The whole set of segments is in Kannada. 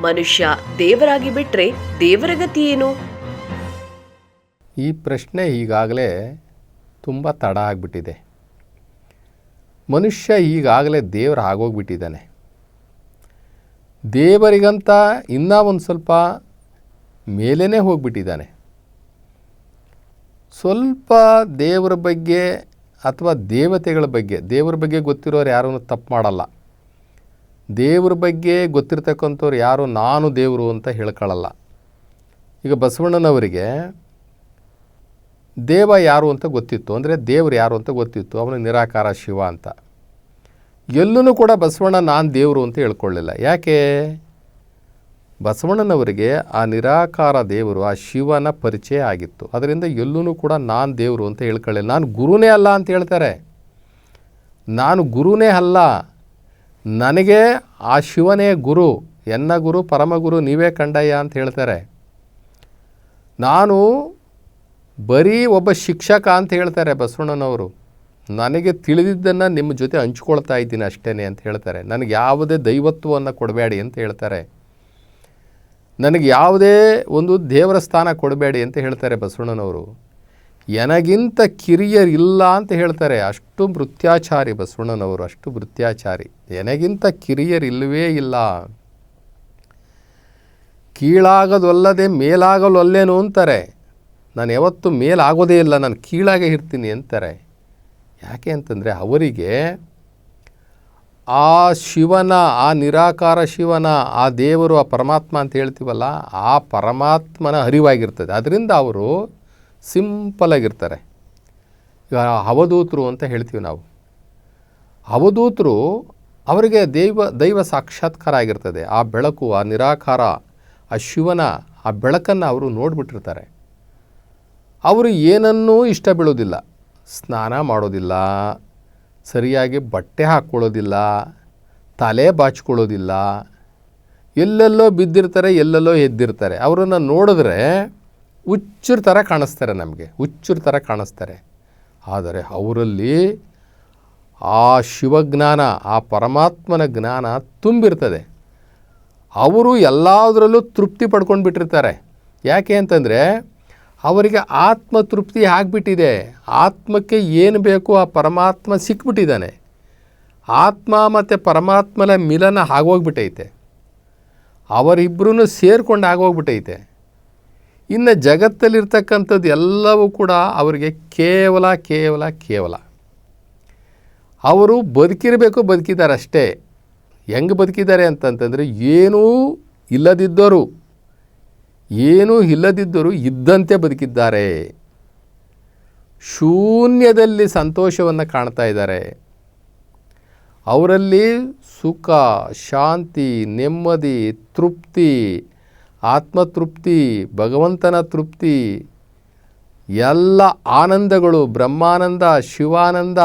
ಮನುಷ್ಯ ದೇವರಾಗಿ ಬಿಟ್ರೆ ದೇವರ ಗತಿ ಏನು? ಈ ಪ್ರಶ್ನೆ ಈಗಾಗಲೇ ತುಂಬ ತಡ ಆಗಿಬಿಟ್ಟಿದೆ. ಮನುಷ್ಯ ಈಗಾಗಲೇ ದೇವರ ಆಗೋಗ್ಬಿಟ್ಟಿದ್ದಾನೆ. ದೇವರಿಗಂತ ಇನ್ನೂ ಒಂದು ಸ್ವಲ್ಪ ಮೇಲೇ ಹೋಗ್ಬಿಟ್ಟಿದ್ದಾನೆ. ಸ್ವಲ್ಪ ದೇವರ ಬಗ್ಗೆ ಅಥವಾ ದೇವತೆಗಳ ಬಗ್ಗೆ, ದೇವರ ಬಗ್ಗೆ ಗೊತ್ತಿರೋರು ಯಾರೂ ತಪ್ಪು ಮಾಡಲ್ಲ. ದೇವ್ರ ಬಗ್ಗೆ ಗೊತ್ತಿರ್ತಕ್ಕಂಥವ್ರು ಯಾರು? ನಾನು ದೇವರು ಅಂತ ಹೇಳ್ಕೊಳ್ಳಲ್ಲ ಈಗ ಬಸವಣ್ಣನವರಿಗೆ ದೇವ ಯಾರು ಅಂತ ಗೊತ್ತಿತ್ತು. ಅಂದರೆ ದೇವ್ರು ಯಾರು ಅಂತ ಗೊತ್ತಿತ್ತು. ಅವನು ನಿರಾಕಾರ ಶಿವ ಅಂತ. ಎಲ್ಲೂ ಕೂಡ ಬಸವಣ್ಣ ನಾನು ದೇವರು ಅಂತ ಹೇಳ್ಕೊಳ್ಳಿಲ್ಲ. ಯಾಕೆ? ಬಸವಣ್ಣನವರಿಗೆ ಆ ನಿರಾಕಾರ ದೇವರು, ಆ ಶಿವನ ಪರಿಚಯ ಆಗಿತ್ತು. ಅದರಿಂದ ಎಲ್ಲೂ ಕೂಡ ನಾನು ದೇವರು ಅಂತ ಹೇಳ್ಕೊಳ್ಳಿಲ್ಲ. ನಾನು ಗುರುನೇ ಅಲ್ಲ ಅಂತ ಹೇಳ್ತಾರೆ. ನಾನು ಗುರುನೇ ಅಲ್ಲ. ನನಗೆ ಆ ಶಿವನೇ ಗುರು, ಎನ್ನ ಗುರು ಪರಮಗುರು ನೀವೇ ಕಂಡಯ್ಯ ಅಂತ ಹೇಳ್ತಾರೆ. ನಾನು ಬರೀ ಒಬ್ಬ ಶಿಕ್ಷಕ ಅಂತ ಹೇಳ್ತಾರೆ ಬಸವಣ್ಣನವರು. ನನಗೆ ತಿಳಿದಿದ್ದನ್ನು ನಿಮ್ಮ ಜೊತೆ ಹಂಚ್ಕೊಳ್ತಾ ಇದ್ದೀನಿ ಅಷ್ಟೇ ಅಂತ ಹೇಳ್ತಾರೆ. ನನಗೆ ಯಾವುದೇ ದೈವತ್ವವನ್ನು ಕೊಡಬೇಡಿ ಅಂತ ಹೇಳ್ತಾರೆ. ನನಗೆ ಯಾವುದೇ ಒಂದು ದೇವರ ಸ್ಥಾನ ಕೊಡಬೇಡಿ ಅಂತ ಹೇಳ್ತಾರೆ ಬಸವಣ್ಣನವರು. ಎನಗಿಂತ ಕಿರಿಯರಿಲ್ಲ ಅಂತ ಹೇಳ್ತಾರೆ. ಅಷ್ಟು ಮೃತ್ಯಾಚಾರಿ ಬಸವಣ್ಣನವರು, ಅಷ್ಟು ಮೃತ್ಯಾಚಾರಿ. ಎನಗಿಂತ ಕಿರಿಯರಿಲ್ಲವೇ ಇಲ್ಲ. ಕೀಳಾಗದೊಲ್ಲದೆ ಮೇಲಾಗಲೊಲ್ಲೇನು ಅಂತಾರೆ. ನಾನು ಯಾವತ್ತೂ ಮೇಲಾಗೋದೇ ಇಲ್ಲ, ನಾನು ಕೀಳಾಗೆ ಇರ್ತೀನಿ ಅಂತಾರೆ. ಯಾಕೆ ಅಂತಂದರೆ ಅವರಿಗೆ ಆ ಶಿವನ, ಆ ನಿರಾಕಾರ ಶಿವನ, ಆ ದೇವರು, ಆ ಪರಮಾತ್ಮ ಅಂತ ಹೇಳ್ತೀವಲ್ಲ, ಆ ಪರಮಾತ್ಮನ ಅರಿವಾಗಿರ್ತದೆ. ಅದರಿಂದ ಅವರು ಸಿಂಪಲಾಗಿರ್ತಾರೆ ಈಗ ಅವಧೂತರು ಅಂತ ಹೇಳ್ತೀವಿ ನಾವು. ಅವಧೂತರು ಅವರಿಗೆ ದೈವ ದೈವ ಸಾಕ್ಷಾತ್ಕಾರ ಆಗಿರ್ತದೆ. ಆ ಬೆಳಕು, ಆ ನಿರಾಕಾರ, ಆ ಶಿವನ, ಆ ಬೆಳಕನ್ನು ಅವರು ನೋಡಿಬಿಟ್ಟಿರ್ತಾರೆ. ಅವರು ಏನನ್ನೂ ಇಷ್ಟ ಬೀಳೋದಿಲ್ಲ. ಸ್ನಾನ ಮಾಡೋದಿಲ್ಲ, ಸರಿಯಾಗಿ ಬಟ್ಟೆ ಹಾಕ್ಕೊಳ್ಳೋದಿಲ್ಲ, ತಲೆ ಬಾಚ್ಕೊಳ್ಳೋದಿಲ್ಲ, ಎಲ್ಲೆಲ್ಲೋ ಬಿದ್ದಿರ್ತಾರೆ, ಎಲ್ಲೆಲ್ಲೋ ಎದ್ದಿರ್ತಾರೆ. ಅವರನ್ನು ನೋಡಿದ್ರೆ ಹುಚ್ಚರ ಥರ ಕಾಣಿಸ್ತಾರೆ ನಮಗೆ, ಹುಚ್ಚರ ಥರ ಕಾಣಿಸ್ತಾರೆ. ಆದರೆ ಅವರಲ್ಲಿ ಆ ಶಿವಜ್ಞಾನ, ಆ ಪರಮಾತ್ಮನ ಜ್ಞಾನ ತುಂಬಿರ್ತದೆ. ಅವರು ಎಲ್ಲದರಲ್ಲೂ ತೃಪ್ತಿ ಪಡ್ಕೊಂಡು ಬಿಟ್ಟಿರ್ತಾರೆ. ಯಾಕೆ ಅಂತಂದರೆ ಅವರಿಗೆ ಆತ್ಮ ತೃಪ್ತಿ ಆಗಿಬಿಟ್ಟಿದೆ. ಆತ್ಮಕ್ಕೆ ಏನು ಬೇಕು ಆ ಪರಮಾತ್ಮ ಸಿಕ್ಬಿಟ್ಟಿದ್ದಾನೆ. ಆತ್ಮ ಮತ್ತು ಪರಮಾತ್ಮನ ಮಿಲನ ಆಗೋಗ್ಬಿಟ್ಟೈತೆ. ಅವರಿಬ್ಬರೂ ಸೇರ್ಕೊಂಡು ಆಗೋಗ್ಬಿಟ್ಟೈತೆ. ಇನ್ನು ಜಗತ್ತಲ್ಲಿರ್ತಕ್ಕಂಥದ್ದು ಎಲ್ಲವೂ ಕೂಡ ಅವರಿಗೆ ಕೇವಲ ಕೇವಲ ಕೇವಲ. ಅವರು ಬದುಕಿರಬೇಕು ಬದುಕಿದ್ದಾರೆ ಅಷ್ಟೇ ಹೆಂಗೆ ಬದುಕಿದ್ದಾರೆ ಅಂತಂತಂದರೆ ಏನೂ ಇಲ್ಲದಿದ್ದರು, ಏನೂ ಇಲ್ಲದಿದ್ದರೂ ಇದ್ದಂತೆ ಬದುಕಿದ್ದಾರೆ. ಶೂನ್ಯದಲ್ಲಿ ಸಂತೋಷವನ್ನು ಕಾಣ್ತಾ ಇದ್ದಾರೆ. ಅವರಲ್ಲಿ ಸುಖ, ಶಾಂತಿ, ನೆಮ್ಮದಿ, ತೃಪ್ತಿ ಆತ್ಮತೃಪ್ತಿ, ಭಗವಂತನ ತೃಪ್ತಿ, ಎಲ್ಲ ಆನಂದಗಳು, ಬ್ರಹ್ಮಾನಂದ, ಶಿವಾನಂದ,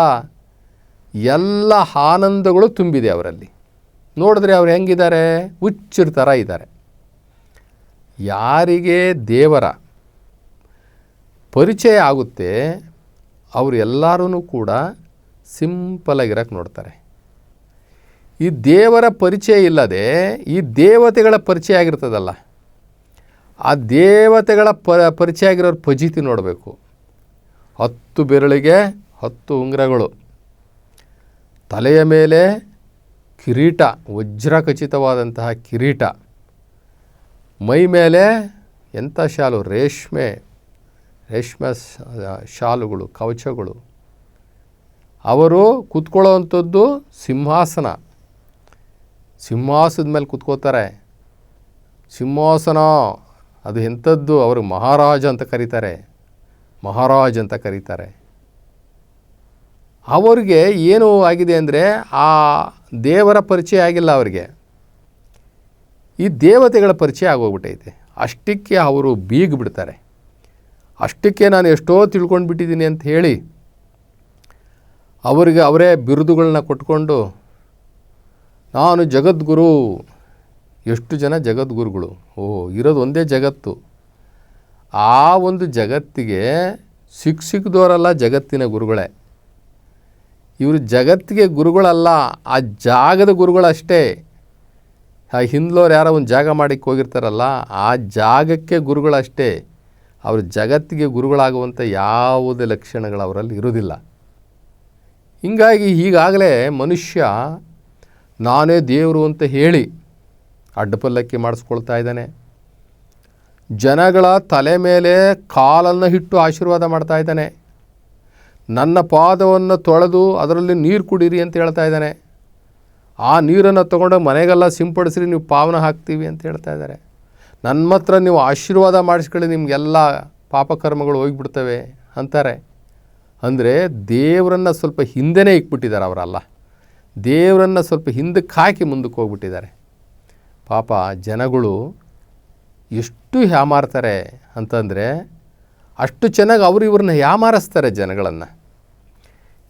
ಎಲ್ಲ ಆನಂದಗಳು ತುಂಬಿದೆ ಅವರಲ್ಲಿ. ನೋಡಿದ್ರೆ ಅವ್ರು ಹೆಂಗಿದ್ದಾರೆ? ಹುಚ್ಚರ ಥರ ಇದ್ದಾರೆ. ಯಾರಿಗೆ ದೇವರ ಪರಿಚಯ ಆಗುತ್ತೆ, ಅವರು ಎಲ್ಲರೂ ಕೂಡ ಸಿಂಪಲಾಗಿರೋಕ್ಕೆ ನೋಡ್ತಾರೆ. ಈ ದೇವರ ಪರಿಚಯ ಇಲ್ಲದೆ ಈ ದೇವತೆಗಳ ಪರಿಚಯ ಆಗಿರ್ತದಲ್ಲ? ಆ ದೇವತೆಗಳ ಪ ಪರಿಚಯ ಆಗಿರೋರು ಫಜೀತಿ ನೋಡಬೇಕು. ಹತ್ತು ಬೆರಳಿಗೆ ಹತ್ತು ಉಂಗುರಗಳು. ತಲೆಯ ಮೇಲೆ ಕಿರೀಟ ವಜ್ರ ಖಚಿತವಾದಂತಹ ಕಿರೀಟ. ಮೈ ಮೇಲೆ ಎಂಥ ಶಾಲು? ರೇಷ್ಮೆ. ರೇಷ್ಮೆ ಶಾಲುಗಳು, ಕವಚಗಳು. ಅವರು ಕೂತ್ಕೊಳ್ಳೋವಂಥದ್ದು ಸಿಂಹಾಸನ. ಸಿಂಹಾಸದ ಮೇಲೆ ಕೂತ್ಕೋತಾರೆ. ಸಿಂಹಾಸನ ಅದು ಎಂಥದ್ದು ಅವರು ಮಹಾರಾಜ ಅಂತ ಕರೀತಾರೆ. ಮಹಾರಾಜ್ ಅಂತ ಕರೀತಾರೆ. ಅವರಿಗೆ ಏನು ಆಗಿದೆ ಅಂದರೆ ಆ ದೇವರ ಪರಿಚಯ ಆಗಿಲ್ಲ ಅವರಿಗೆ. ಈ ದೇವತೆಗಳ ಪರಿಚಯ ಆಗೋಗ್ಬಿಟ್ಟೈತೆ. ಅಷ್ಟಕ್ಕೆ ಅವರು ಬೀಗ್ಬಿಡ್ತಾರೆ ಅಷ್ಟಕ್ಕೆ ನಾನು ಎಷ್ಟೋ ತಿಳ್ಕೊಂಡು ಬಿಟ್ಟಿದ್ದೀನಿ ಅಂತ ಹೇಳಿ ಅವರಿಗೆ ಅವರೇ ಬಿರುದುಗಳನ್ನ ಕೊಟ್ಕೊಂಡು, ನಾನು ಜಗದ್ಗುರು ಎಷ್ಟು ಜನ ಜಗದ್ಗುರುಗಳು? ಓ, ಇರೋದು ಒಂದೇ ಜಗತ್ತು. ಆ ಒಂದು ಜಗತ್ತಿಗೆ ಸಿಕ್ ಸಿಕ್ಕದವರಲ್ಲ ಜಗತ್ತಿನ ಗುರುಗಳೇ. ಇವರು ಜಗತ್ತಿಗೆ ಗುರುಗಳಲ್ಲ, ಆ ಜಾಗದ ಗುರುಗಳಷ್ಟೇ. ಆ ಹಿಂದ್ಲೋರು ಯಾರೋ ಒಂದು ಜಾಗ ಮಾಡಿಕ್ಕೆ ಹೋಗಿರ್ತಾರಲ್ಲ, ಆ ಜಾಗಕ್ಕೆ ಗುರುಗಳಷ್ಟೇ. ಅವರು ಜಗತ್ತಿಗೆ ಗುರುಗಳಾಗುವಂಥ ಯಾವುದೇ ಲಕ್ಷಣಗಳು ಅವರಲ್ಲಿ ಇರೋದಿಲ್ಲ ಹೀಗಾಗಿ ಈಗಾಗಲೇ ಮನುಷ್ಯ ನಾನೇ ದೇವರು ಅಂತ ಹೇಳಿ ಅಡ್ಡಪಲ್ಲಕ್ಕಿ ಮಾಡಿಸ್ಕೊಳ್ತಾ ಇದ್ದಾನೆ. ಜನಗಳ ತಲೆ ಮೇಲೆ ಕಾಲನ್ನು ಇಟ್ಟು ಆಶೀರ್ವಾದ ಮಾಡ್ತಾ ಇದ್ದಾನೆ. ನನ್ನ ಪಾದವನ್ನು ತೊಳೆದು ಅದರಲ್ಲಿ ನೀರು ಕುಡೀರಿ ಅಂತ ಹೇಳ್ತಾ ಇದ್ದಾನೆ. ಆ ನೀರನ್ನು ತೊಗೊಂಡು ಮನೆಗೆಲ್ಲ ಸಿಂಪಡಿಸ್ರಿ, ನೀವು ಪಾವನ ಹಾಕ್ತೀವಿ ಅಂತ ಹೇಳ್ತಾ ಇದ್ದಾರೆ. ನನ್ನ ಹತ್ರ ನೀವು ಆಶೀರ್ವಾದ ಮಾಡಿಸ್ಕೊಳ್ಳಿ, ನಿಮಗೆಲ್ಲ ಪಾಪಕರ್ಮಗಳು ಹೋಗಿಬಿಡ್ತವೆ ಅಂತಾರೆ. ಅಂದರೆ ದೇವರನ್ನು ಸ್ವಲ್ಪ ಹಿಂದೆನೇ ಇಕ್ಬಿಟ್ಟಿದ್ದಾರೆ ಅವರಲ್ಲ. ದೇವರನ್ನು ಸ್ವಲ್ಪ ಹಿಂದಕ್ಕೆ ಹಾಕಿ ಮುಂದಕ್ಕೆ ಹೋಗ್ಬಿಟ್ಟಿದ್ದಾರೆ. ಪಾಪ ಜನಗಳು ಎಷ್ಟು ಹ್ಯಾಮಾರ್ತಾರೆ ಅಂತಂದರೆ ಅಷ್ಟು ಚೆನ್ನಾಗಿ ಅವರು ಇವ್ರನ್ನ ಹ್ಯಾಮಾರಿಸ್ತಾರೆ ಜನಗಳನ್ನು.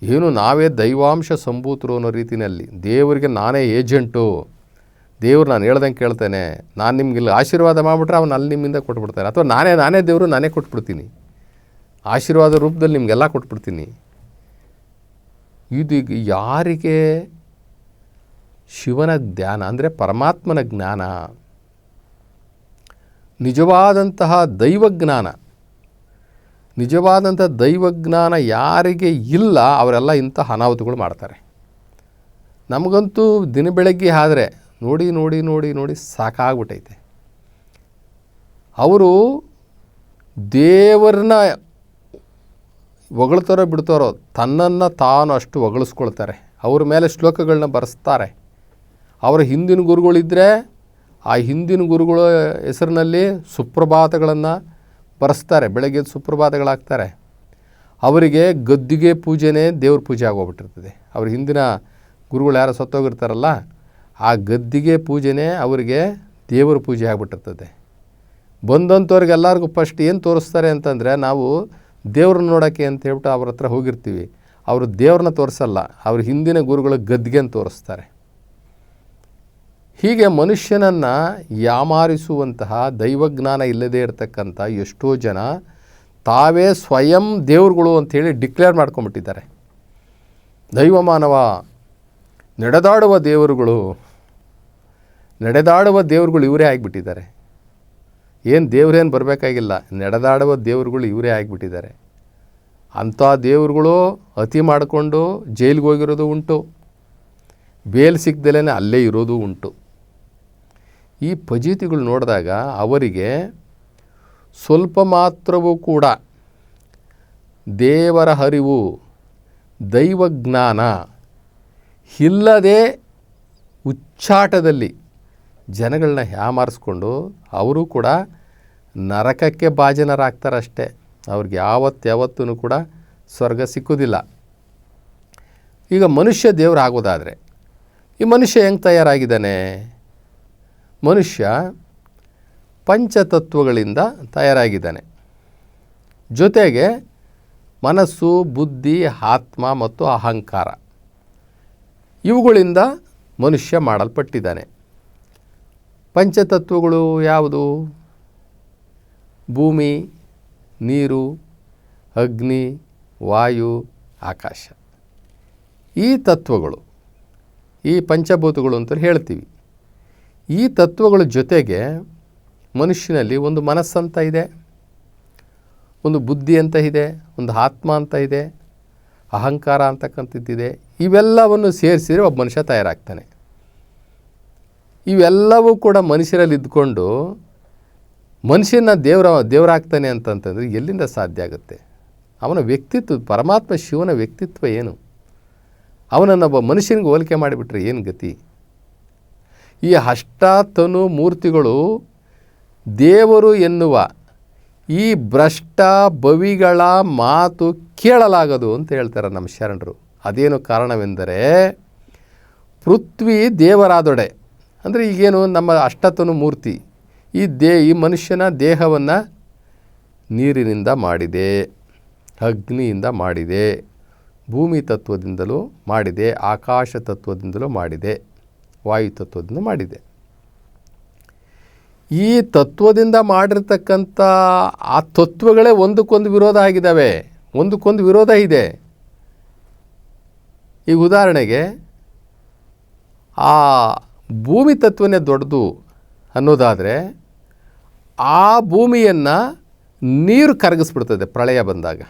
ಏನು ನಾವೇ ದೈವಾಂಶ ಸಂಭೂತರು ಅನ್ನೋ ರೀತಿಯಲ್ಲಿ ದೇವರಿಗೆ ನಾನೇ ಏಜೆಂಟು, ದೇವ್ರು ನಾನು ಹೇಳ್ದಂಗೆ ಕೇಳ್ತೇನೆ, ನಾನು ನಿಮ್ಗೆ ಇಲ್ಲಿ ಆಶೀರ್ವಾದ ಮಾಡಿಬಿಟ್ರೆ ಅವನು ಅಲ್ಲಿ ನಿಮ್ಮಿಂದ ಕೊಟ್ಬಿಡ್ತಾನೆ ಅಥವಾ ನಾನೇ ನಾನೇ ದೇವರು, ನಾನೇ ಕೊಟ್ಬಿಡ್ತೀನಿ. ಆಶೀರ್ವಾದ ರೂಪದಲ್ಲಿ ನಿಮಗೆಲ್ಲ ಕೊಟ್ಬಿಡ್ತೀನಿ. ಇದು ಯಾರಿಗೆ ಶಿವನ ಧ್ಯಾನ ಅಂದರೆ ಪರಮಾತ್ಮನ ಜ್ಞಾನ, ನಿಜವಾದಂತಹ ದೈವಜ್ಞಾನ ನಿಜವಾದಂಥ ದೈವಜ್ಞಾನ ಯಾರಿಗೆ ಇಲ್ಲ, ಅವರೆಲ್ಲ ಇಂಥ ಅನಾಹುತಗಳು ಮಾಡ್ತಾರೆ. ನಮಗಂತೂ ದಿನ ಬೆಳಗ್ಗೆ ಆದರೆ ನೋಡಿ ನೋಡಿ ನೋಡಿ ನೋಡಿ ಸಾಕಾಗ್ಬಿಟ್ಟೈತೆ. ಅವರು ದೇವರನ್ನ ಹೊಗಳ್ತಾರೋ ಬಿಡ್ತಾರೋ ತನ್ನನ್ನು ತಾನು ಅಷ್ಟು ಹೊಗಳಿಸ್ಕೊಳ್ತಾರೆ. ಅವ್ರ ಮೇಲೆ ಶ್ಲೋಕಗಳನ್ನ ಬರೆಸ್ತಾರೆ. ಅವರ ಹಿಂದಿನ ಗುರುಗಳಿದ್ದರೆ ಆ ಹಿಂದಿನ ಗುರುಗಳ ಹೆಸರಿನಲ್ಲಿ ಸುಪ್ರಭಾತಗಳನ್ನು ಬರೆಸ್ತಾರೆ, ಬೆಳಗ್ಗೆ ಸುಪ್ರಭಾತಗಳಾಗ್ತಾರೆ. ಅವರಿಗೆ ಗದ್ದಿಗೆ ಪೂಜೆನೇ ದೇವ್ರ ಪೂಜೆ ಆಗೋಗ್ಬಿಟ್ಟಿರ್ತದೆ. ಅವ್ರ ಹಿಂದಿನ ಗುರುಗಳು ಯಾರು ಸತ್ತೋಗಿರ್ತಾರಲ್ಲ, ಆ ಗದ್ದಿಗೆ ಪೂಜೆನೇ ಅವರಿಗೆ ದೇವರ ಪೂಜೆ ಆಗಿಬಿಟ್ಟಿರ್ತದೆ. ಬಂದಂಥವ್ರಿಗೆ ಎಲ್ಲರಿಗೂ ಫಸ್ಟ್ ಏನು ತೋರಿಸ್ತಾರೆ ಅಂತಂದರೆ, ನಾವು ದೇವ್ರನ್ನ ನೋಡೋಕ್ಕೆ ಅಂತ ಹೇಳ್ಬಿಟ್ಟು ಅವ್ರ ಹತ್ರ ಹೋಗಿರ್ತೀವಿ. ಅವರು ದೇವ್ರನ್ನ ತೋರಿಸಲ್ಲ, ಅವ್ರ ಹಿಂದಿನ ಗುರುಗಳ ಗದ್ದಿಗೆನ ತೋರಿಸ್ತಾರೆ. ಹೀಗೆ ಮನುಷ್ಯನನ್ನು ಯಾಮಾರಿಸುವಂತಹ ದೈವಜ್ಞಾನ ಇಲ್ಲದೇ ಇರತಕ್ಕಂಥ ಎಷ್ಟೋ ಜನ ತಾವೇ ಸ್ವಯಂ ದೇವ್ರುಗಳು ಅಂಥೇಳಿ ಡಿಕ್ಲೇರ್ ಮಾಡ್ಕೊಂಬಿಟ್ಟಿದ್ದಾರೆ. ದೈವಮಾನವ, ನಡೆದಾಡುವ ದೇವರುಗಳು ನಡೆದಾಡುವ ದೇವರುಗಳು ಇವರೇ ಆಗಿಬಿಟ್ಟಿದ್ದಾರೆ. ಏನು ದೇವ್ರೇನು ಬರಬೇಕಾಗಿಲ್ಲ, ನಡೆದಾಡುವ ದೇವರುಗಳು ಇವರೇ ಆಗಿಬಿಟ್ಟಿದ್ದಾರೆ. ಅಂಥ ದೇವರುಗಳು ಅತಿ ಮಾಡಿಕೊಂಡು ಜೈಲಿಗೆ ಹೋಗಿರೋದು ಉಂಟು. ಬೇಲ್ ಸಿಗ್ದಲೇ ಅಲ್ಲೇ ಇರೋದು ಉಂಟು. ಈ ಫಜೀತಿಗಳು ನೋಡಿದಾಗ ಅವರಿಗೆ ಸ್ವಲ್ಪ ಮಾತ್ರವೂ ಕೂಡ ದೇವರ ಹರಿವು ದೈವಜ್ಞಾನ ಇಲ್ಲದೆ ಉಚ್ಚಾಟದಲ್ಲಿ ಜನಗಳನ್ನ ಹ್ಯಾಮಾರಿಸ್ಕೊಂಡು ಅವರು ಕೂಡ ನರಕಕ್ಕೆ ಭಾಜನರಾಗ್ತಾರಷ್ಟೇ. ಅವ್ರಿಗೆ ಯಾವತ್ತು ಯಾವತ್ತೂ ಕೂಡ ಸ್ವರ್ಗ ಸಿಕ್ಕೋದಿಲ್ಲ. ಈಗ ಮನುಷ್ಯ ದೇವರಾಗೋದಾದರೆ ಈ ಮನುಷ್ಯ ಹೆಂಗೆ ತಯಾರಾಗಿದ್ದಾನೆ? ಮನುಷ್ಯ ಪಂಚತತ್ವಗಳಿಂದ ತಯಾರಾಗಿದ್ದಾನೆ. ಜೊತೆಗೆ ಮನಸ್ಸು, ಬುದ್ಧಿ, ಆತ್ಮ ಮತ್ತು ಅಹಂಕಾರ ಇವುಗಳಿಂದ ಮನುಷ್ಯ ಮಾಡಲ್ಪಟ್ಟಿದ್ದಾನೆ. ಪಂಚತತ್ವಗಳು ಯಾವುದು? ಭೂಮಿ, ನೀರು, ಅಗ್ನಿ, ವಾಯು, ಆಕಾಶ. ಈ ತತ್ವಗಳು, ಈ ಪಂಚಭೂತಗಳು ಅಂತ ಹೇಳ್ತೀವಿ. ಈ ತತ್ವಗಳ ಜೊತೆಗೆ ಮನುಷ್ಯನಲ್ಲಿ ಒಂದು ಮನಸ್ಸಂತ ಇದೆ, ಒಂದು ಬುದ್ಧಿ ಅಂತ ಇದೆ, ಒಂದು ಆತ್ಮ ಅಂತ ಇದೆ, ಅಹಂಕಾರ ಅಂತಕ್ಕಂಥದ್ದಿದೆ. ಇವೆಲ್ಲವನ್ನು ಸೇರಿಸಿದರೆ ಒಬ್ಬ ಮನುಷ್ಯ ತಯಾರಾಗ್ತಾನೆ. ಇವೆಲ್ಲವೂ ಕೂಡ ಮನುಷ್ಯರಲ್ಲಿ ಇದ್ಕೊಂಡು ಮನುಷ್ಯನ ದೇವರ, ದೇವರಾಗ್ತಾನೆ ಅಂತಂತಂದರೆ ಎಲ್ಲಿಂದ ಸಾಧ್ಯ ಆಗುತ್ತೆ? ಅವನ ವ್ಯಕ್ತಿತ್ವ, ಪರಮಾತ್ಮ ಶಿವನ ವ್ಯಕ್ತಿತ್ವ ಏನು? ಅವನನ್ನು ಒಬ್ಬ ಮನುಷ್ಯನಿಗೆ ಹೋಲಿಕೆ ಮಾಡಿಬಿಟ್ರೆ ಏನು ಗತಿ? ಈ ಅಷ್ಟಾತನು ಮೂರ್ತಿಗಳು ದೇವರು ಎನ್ನುವ ಈ ಭ್ರಷ್ಟ ಬವಿಗಳ ಮಾತು ಕೇಳಲಾಗದು ಅಂತ ಹೇಳ್ತಾರೆ ನಮ್ಮ ಶರಣರು. ಅದೇನು ಕಾರಣವೆಂದರೆ ಪೃಥ್ವಿ ದೇವರಾದೊಡೆ. ಅಂದರೆ ಈಗೇನು ನಮ್ಮ ಅಷ್ಟತನು ಮೂರ್ತಿ. ಈ ದೇ, ಈ ಮನುಷ್ಯನ ದೇಹವನ್ನು ನೀರಿನಿಂದ ಮಾಡಿದೆ, ಅಗ್ನಿಯಿಂದ ಮಾಡಿದೆ, ಭೂಮಿ ತತ್ವದಿಂದಲೂ ಮಾಡಿದೆ, ಆಕಾಶ ತತ್ವದಿಂದಲೂ ಮಾಡಿದೆ. ವಾಯು ತತ್ವದಿಂದ ಮಾಡಿದೆ. ಈ ತತ್ವದಿಂದ ಮಾಡಿರ್ತಕ್ಕಂಥ ಆ ತತ್ವಗಳೇ ಒಂದಕ್ಕೊಂದು ವಿರೋಧ ಆಗಿದ್ದಾವೆ. ಒಂದಕ್ಕೊಂದು ವಿರೋಧ ಇದೆ. ಈಗ ಉದಾಹರಣೆಗೆ ಆ ಭೂಮಿ ತತ್ವನೇ ದೊಡ್ಡದು ಅನ್ನೋದಾದರೆ ಆ ಭೂಮಿಯನ್ನು ನೀರು ಕರಗಿಸ್ಬಿಡ್ತದೆ ಪ್ರಳಯ ಬಂದಾಗ.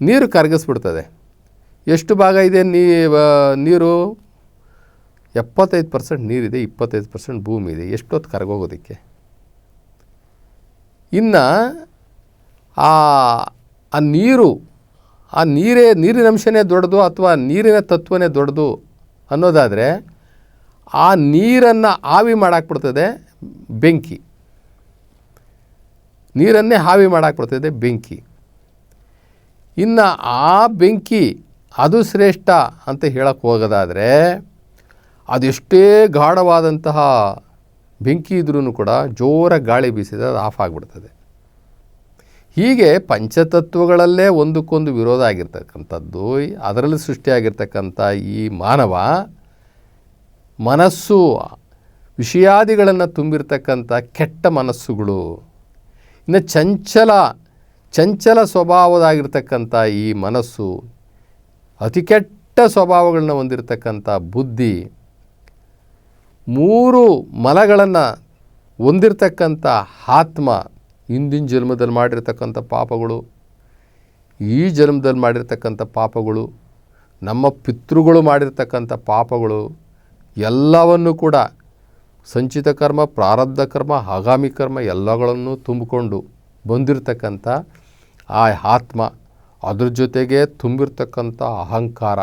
ನೀರು ಕರಗಿಸ್ಬಿಡ್ತದೆ. ಎಷ್ಟು ಭಾಗ ಇದೆ ನೀರು? ಎಪ್ಪತ್ತೈದು ಪರ್ಸೆಂಟ್ ನೀರಿದೆ, ಇಪ್ಪತ್ತೈದು ಪರ್ಸೆಂಟ್ ಭೂಮಿ ಇದೆ, ಎಷ್ಟೊತ್ತು ಕರಗೋಗೋದಕ್ಕೆ? ಇನ್ನು ಆ ಆ ನೀರು, ಆ ನೀರೇ, ನೀರಿನ ಅಂಶನೇ ದೊಡ್ಡದು ಅಥವಾ ನೀರಿನ ತತ್ವನೇ ದೊಡ್ಡದು ಅನ್ನೋದಾದರೆ ಆ ನೀರನ್ನು ಆವಿ ಮಾಡಾಕ್ಬಿಡ್ತದೆ ಬೆಂಕಿ. ನೀರನ್ನೇ ಹಾವಿ ಮಾಡಾಕ್ಬಿಡ್ತದೆ ಬೆಂಕಿ. ಇನ್ನು ಆ ಬೆಂಕಿ ಅದು ಶ್ರೇಷ್ಠ ಅಂತ ಹೇಳಕ್ಕೆ ಹೋಗೋದಾದರೆ ಅದೆಷ್ಟೇ ಗಾಢವಾದಂತಹ ಬೆಂಕಿ ಇದ್ರೂ ಕೂಡ ಜೋರ ಗಾಳಿ ಬೀಸಿದರೆ ಅದು ಆಫ್ ಆಗಿಬಿಡ್ತದೆ. ಹೀಗೆ ಪಂಚತತ್ವಗಳಲ್ಲೇ ಒಂದಕ್ಕೊಂದು ವಿರೋಧ ಆಗಿರ್ತಕ್ಕಂಥದ್ದು, ಅದರಲ್ಲಿ ಸೃಷ್ಟಿಯಾಗಿರ್ತಕ್ಕಂಥ ಈ ಮಾನವ ಮನಸ್ಸು ವಿಷಯಾದಿಗಳನ್ನು ತುಂಬಿರ್ತಕ್ಕಂಥ ಕೆಟ್ಟ ಮನಸ್ಸುಗಳು, ಇನ್ನು ಚಂಚಲ ಚಂಚಲ ಸ್ವಭಾವದಾಗಿರ್ತಕ್ಕಂಥ ಈ ಮನಸ್ಸು, ಅತಿ ಕೆಟ್ಟ ಸ್ವಭಾವಗಳನ್ನ ಹೊಂದಿರತಕ್ಕಂಥ ಬುದ್ಧಿ ಮೂರು ಮಲಗಳನ್ನು ಹೊಂದಿರತಕ್ಕಂಥ ಆತ್ಮ ಹಿಂದಿನ ಜನ್ಮದಲ್ಲಿ ಮಾಡಿರ್ತಕ್ಕಂಥ ಪಾಪಗಳು, ಈ ಜನ್ಮದಲ್ಲಿ ಮಾಡಿರ್ತಕ್ಕಂಥ ಪಾಪಗಳು, ನಮ್ಮ ಪಿತೃಗಳು ಮಾಡಿರ್ತಕ್ಕಂಥ ಪಾಪಗಳು, ಎಲ್ಲವನ್ನು ಕೂಡ ಸಂಚಿತ ಕರ್ಮ, ಪ್ರಾರಬ್ಧ ಕರ್ಮ, ಆಗಾಮಿ ಕರ್ಮ ಎಲ್ಲಗಳನ್ನು ತುಂಬಿಕೊಂಡು ಬಂದಿರತಕ್ಕಂಥ ಆ ಆತ್ಮ ಅದ್ರ ಜೊತೆಗೆ ತುಂಬಿರ್ತಕ್ಕಂಥ ಅಹಂಕಾರ.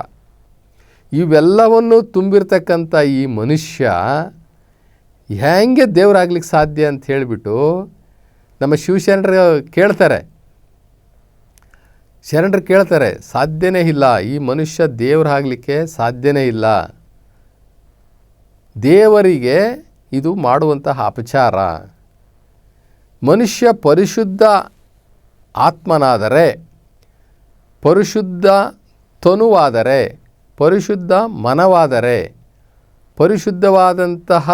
ಇವೆಲ್ಲವನ್ನು ತುಂಬಿರ್ತಕ್ಕಂಥ ಈ ಮನುಷ್ಯ ಹೇಗೆ ದೇವರಾಗ್ಲಿಕ್ಕೆ ಸಾಧ್ಯ ಅಂತ ಹೇಳಿಬಿಟ್ಟು ನಮ್ಮ ಶಿವಶರಣರು ಕೇಳ್ತಾರೆ. ಶರಣರು ಕೇಳ್ತಾರೆ, ಸಾಧ್ಯನೇ ಇಲ್ಲ, ಈ ಮನುಷ್ಯ ದೇವರಾಗಲಿಕ್ಕೆ ಸಾಧ್ಯನೇ ಇಲ್ಲ. ದೇವರಿಗೆ ಇದು ಮಾಡುವಂತಹ ಅಪಚಾರ. ಮನುಷ್ಯ ಪರಿಶುದ್ಧ ಆತ್ಮನಾದರೆ, ಪರಿಶುದ್ಧ ತನುವಾದರೆ ಪರಿಶುದ್ಧ ಮನವಾದರೆ, ಪರಿಶುದ್ಧವಾದಂತಹ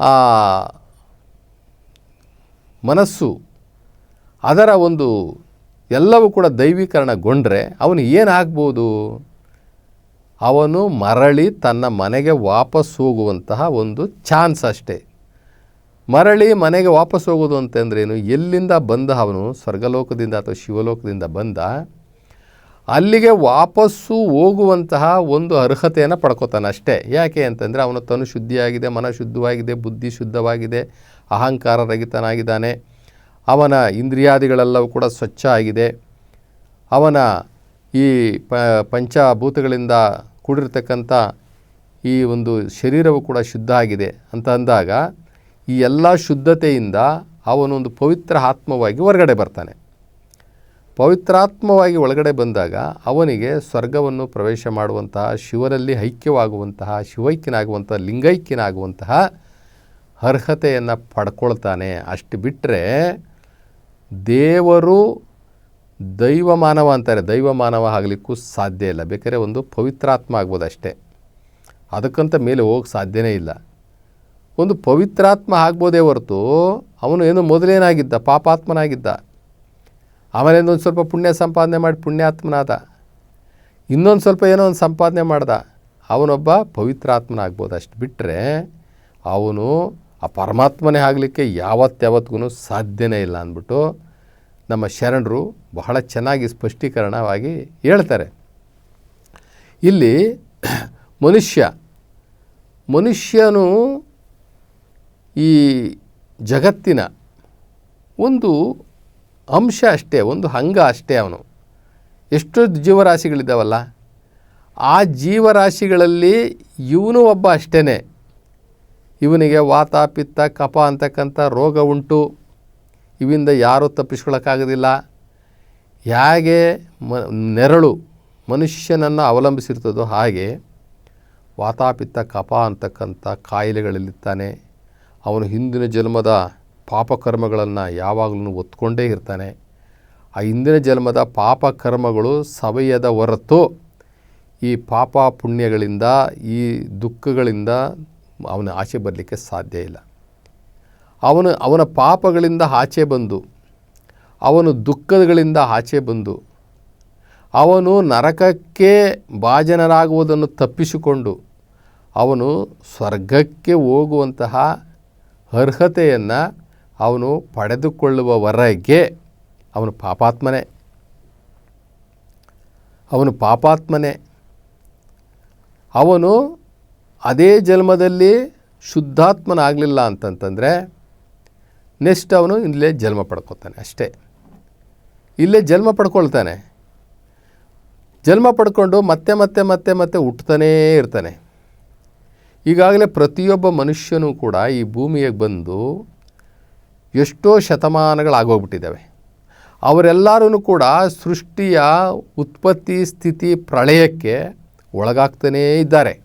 ಆ ಮನಸ್ಸು, ಅದರ ಒಂದು ಎಲ್ಲವೂ ಕೂಡ ದೈವೀಕರಣಗೊಂಡರೆ ಅವನು ಏನಾಗ್ಬೋದು? ಅವನು ಮರಳಿ ತನ್ನ ಮನೆಗೆ ವಾಪಸ್ ಹೋಗುವಂತಹ ಒಂದು ಚಾನ್ಸ್ ಅಷ್ಟೇ. ಮರಳಿ ಮನೆಗೆ ವಾಪಸ್ ಹೋಗೋದು ಅಂತಂದ್ರೇನು? ಎಲ್ಲಿಂದ ಬಂದ ಅವನು? ಸ್ವರ್ಗಲೋಕದಿಂದ ಅಥವಾ ಶಿವಲೋಕದಿಂದ ಬಂದ ಅಲ್ಲಿಗೆ ವಾಪಸ್ಸು ಹೋಗುವಂತಹ ಒಂದು ಅರ್ಹತೆಯನ್ನು ಪಡ್ಕೋತಾನೆ ಅಷ್ಟೇ. ಯಾಕೆ ಅಂತಂದರೆ ಅವನ ತನು ಶುದ್ಧಿಯಾಗಿದೆ ಮನ ಶುದ್ಧವಾಗಿದೆ ಬುದ್ಧಿ ಶುದ್ಧವಾಗಿದೆ ಅಹಂಕಾರ ರಹಿತನಾಗಿದ್ದಾನೆ ಅವನ ಇಂದ್ರಿಯಾದಿಗಳೆಲ್ಲವೂ ಕೂಡ ಸ್ವಚ್ಛ ಆಗಿದೆ. ಅವನ ಈ ಪ, ಪಂಚಭೂತಗಳಿಂದ ಕೂಡಿರ್ತಕ್ಕಂಥ ಈ ಒಂದು ಶರೀರವು ಕೂಡ ಶುದ್ಧ ಆಗಿದೆ ಅಂತ ಅಂದಾಗ ಈ ಎಲ್ಲ ಶುದ್ಧತೆಯಿಂದ ಅವನೊಂದು ಪವಿತ್ರ ಆತ್ಮವಾಗಿ ಹೊರಗಡೆ ಬರ್ತಾನೆ. ಪವಿತ್ರಾತ್ಮವಾಗಿ ಒಳಗಡೆ ಬಂದಾಗ ಅವನಿಗೆ ಸ್ವರ್ಗವನ್ನು ಪ್ರವೇಶ ಮಾಡುವಂತಹ ಶಿವನಲ್ಲಿ ಐಕ್ಯವಾಗುವಂತಹ, ಶಿವೈಕ್ಯನಾಗುವಂತಹ, ಲಿಂಗೈಕ್ಯನಾಗುವಂತಹ ಅರ್ಹತೆಯನ್ನು ಪಡ್ಕೊಳ್ತಾನೆ. ಅಷ್ಟು ಬಿಟ್ಟರೆ ದೇವರು ದೈವ ಮಾನವ ಅಂತಾರೆ. ದೈವ ಮಾನವ ಆಗಲಿಕ್ಕೂ ಸಾಧ್ಯ ಇಲ್ಲ. ಬೇಕಾದ್ರೆ ಒಂದು ಪವಿತ್ರಾತ್ಮ ಆಗ್ಬೋದು ಅಷ್ಟೇ. ಅದಕ್ಕಂತ ಮೇಲೆ ಹೋಗಕ್ಕೆ ಸಾಧ್ಯನೇ ಇಲ್ಲ. ಒಂದು ಪವಿತ್ರಾತ್ಮ ಆಗ್ಬೋದೇ ಹೊರತು ಅವನು ಏನು ಮೊದಲೇನಾಗಿದ್ದ? ಪಾಪಾತ್ಮನಾಗಿದ್ದ? ಆಮೇಲೆ ಒಂದು ಸ್ವಲ್ಪ ಪುಣ್ಯ ಸಂಪಾದನೆ ಮಾಡಿ ಪುಣ್ಯಾತ್ಮನಾದ. ಇನ್ನೊಂದು ಸ್ವಲ್ಪ ಏನೋ ಒಂದು ಸಂಪಾದನೆ ಮಾಡ್ದ. ಅವನೊಬ್ಬ ಪವಿತ್ರಾತ್ಮನಾಗ್ಬೋದು ಅಷ್ಟು ಬಿಟ್ಟರೆ ಅವನು ಆ ಪರಮಾತ್ಮನೇ ಆಗಲಿಕ್ಕೆ ಯಾವತ್ತಾವತ್ತಿಗೂ ಸಾಧ್ಯನೇ ಇಲ್ಲ ಅಂದ್ಬಿಟ್ಟು ನಮ್ಮ ಶರಣರು ಬಹಳ ಚೆನ್ನಾಗಿ ಸ್ಪಷ್ಟೀಕರಣವಾಗಿ ಹೇಳ್ತಾರೆ. ಇಲ್ಲಿ ಮನುಷ್ಯ, ಮನುಷ್ಯನು ಈ ಜಗತ್ತಿನ ಒಂದು ಅಂಶ ಅಷ್ಟೇ, ಒಂದು ಹಂಗ ಅಷ್ಟೇ ಅವನು. ಎಷ್ಟೋ ಜೀವರಾಶಿಗಳಿದ್ದಾವಲ್ಲ ಆ ಜೀವರಾಶಿಗಳಲ್ಲಿ ಇವನು ಒಬ್ಬ ಅಷ್ಟೇ ಇವನಿಗೆ ವಾತ, ಪಿತ್ತ ಕಪ ಅಂತಕ್ಕಂಥ ರೋಗ ಉಂಟು. ಇವಿಂದ ಯಾರೂ ತಪ್ಪಿಸ್ಕೊಳ್ಳೋಕ್ಕಾಗೋದಿಲ್ಲ ಹೇಗೆ ಮ, ನೆರಳು ಮನುಷ್ಯನನ್ನು ಅವಲಂಬಿಸಿರ್ತದೋ ಹಾಗೆ ವಾತಾಪಿತ್ತ ಕಪ ಅಂತಕ್ಕಂಥ ಕಾಯಿಲೆಗಳಲ್ಲಿರ್ತಾನೆ ಅವನು ಹಿಂದಿನ ಜನ್ಮದ ಪಾಪಕರ್ಮಗಳನ್ನು ಯಾವಾಗಲೂ ಒತ್ಕೊಂಡೇ ಇರ್ತಾನೆ. ಆ ಹಿಂದಿನ ಜನ್ಮದ ಪಾಪಕರ್ಮಗಳು ಸವೆಯದ ಹೊರತು ಈ ಪಾಪ ಪುಣ್ಯಗಳಿಂದ ಈ ದುಃಖಗಳಿಂದ ಅವನ ಆಚೆ ಬರಲಿಕ್ಕೆ ಸಾಧ್ಯ ಇಲ್ಲ. ಅವನು, ಅವನ ಪಾಪಗಳಿಂದ ಆಚೆ ಬಂದು, ಅವನು ದುಃಖಗಳಿಂದ ಆಚೆ ಬಂದು, ಅವನು ನರಕಕ್ಕೆ ಭಾಜನರಾಗುವುದನ್ನು ತಪ್ಪಿಸಿಕೊಂಡು, ಅವನು ಸ್ವರ್ಗಕ್ಕೆ ಹೋಗುವಂತಹ ಅರ್ಹತೆಯನ್ನು ಅವನು ಪಡೆದುಕೊಳ್ಳುವವರೆಗೆ ಅವನು ಪಾಪಾತ್ಮನೇ. ಅವನು ಪಾಪಾತ್ಮನೇ. ಅವನು ಅದೇ ಜನ್ಮದಲ್ಲಿ ಶುದ್ಧಾತ್ಮನಾಗಲಿಲ್ಲ ಅಂತಂತಂದರೆ ನೆಕ್ಸ್ಟ್ ಅವನು ಇಲ್ಲೇ ಜನ್ಮ ಪಡ್ಕೊತಾನೆ ಅಷ್ಟೇ. ಇಲ್ಲೇ ಜನ್ಮ ಪಡ್ಕೊಳ್ತಾನೆ. ಜನ್ಮ ಪಡ್ಕೊಂಡು ಮತ್ತೆ ಮತ್ತೆ ಮತ್ತೆ ಮತ್ತೆ ಹುಟ್ಟತಾನೇ ಇರ್ತಾನೆ. ಈಗಾಗಲೇ ಪ್ರತಿಯೊಬ್ಬ ಮನುಷ್ಯನೂ ಕೂಡ ಈ ಭೂಮಿಗೆ ಬಂದು ಎಷ್ಟೋ ಶತಮಾನಗಳಾಗೋಗ್ಬಿಟ್ಟಿದ್ದಾವೆ. ಅವರೆಲ್ಲರೂ ಕೂಡ ಸೃಷ್ಟಿಯ ಉತ್ಪತ್ತಿ ಸ್ಥಿತಿ ಪ್ರಳಯಕ್ಕೆ ಒಳಗಾಗ್ತಾನೇ ಇದ್ದಾರೆ.